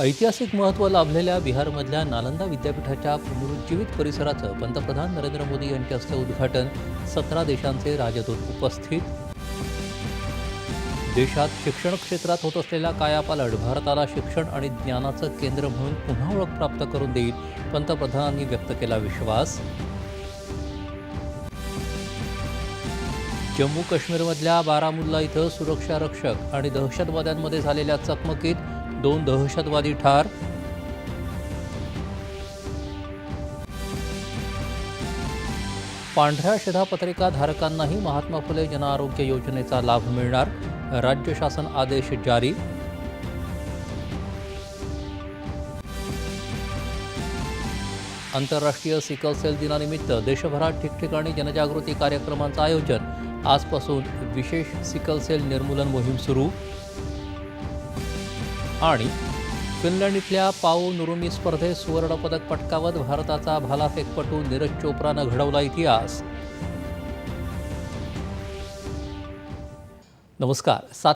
ऐतिहासिक महत्त्व लाभलेल्या बिहारमधल्या नालंदा विद्यापीठाच्या पुनरुज्जीवित परिसराचं पंतप्रधान नरेंद्र मोदी यांच्या हस्ते उद्घाटन. सतरा देशांचे राजदूत उपस्थित. देशात शिक्षण क्षेत्रात होत असलेला कायापालट भारताला शिक्षण आणि ज्ञानाचं केंद्र म्हणून पुन्हा ओळख प्राप्त करून देईल पंतप्रधानांनी व्यक्त केला विश्वास. जम्मू काश्मीरमधल्या बारामुल्ला इथं सुरक्षा रक्षक आणि दहशतवाद्यांमध्ये झालेल्या चकमकीत दोन दहशतवादी ठार. पांढऱ्या शिधापत्रिका धारकांनाही महात्मा फुले जनआरोग्य योजनेचा लाभ मिळणार राज्य शासन आदेश जारी. आंतरराष्ट्रीय सिकल सेल दिनानिमित्त देशभरात ठिकठिकाणी जनजागृती कार्यक्रमांचं आयोजन. आजपासून विशेष सिकल सेल निर्मूलन मोहीम सुरू. आणि फिनलंड इथल्या पाऊ नुरुमी स्पर्धेत सुवर्णपदक पटकावत भारताचा भालाफेकपटू नीरज चोप्रानं घडवला इतिहास. नमस्कार. सात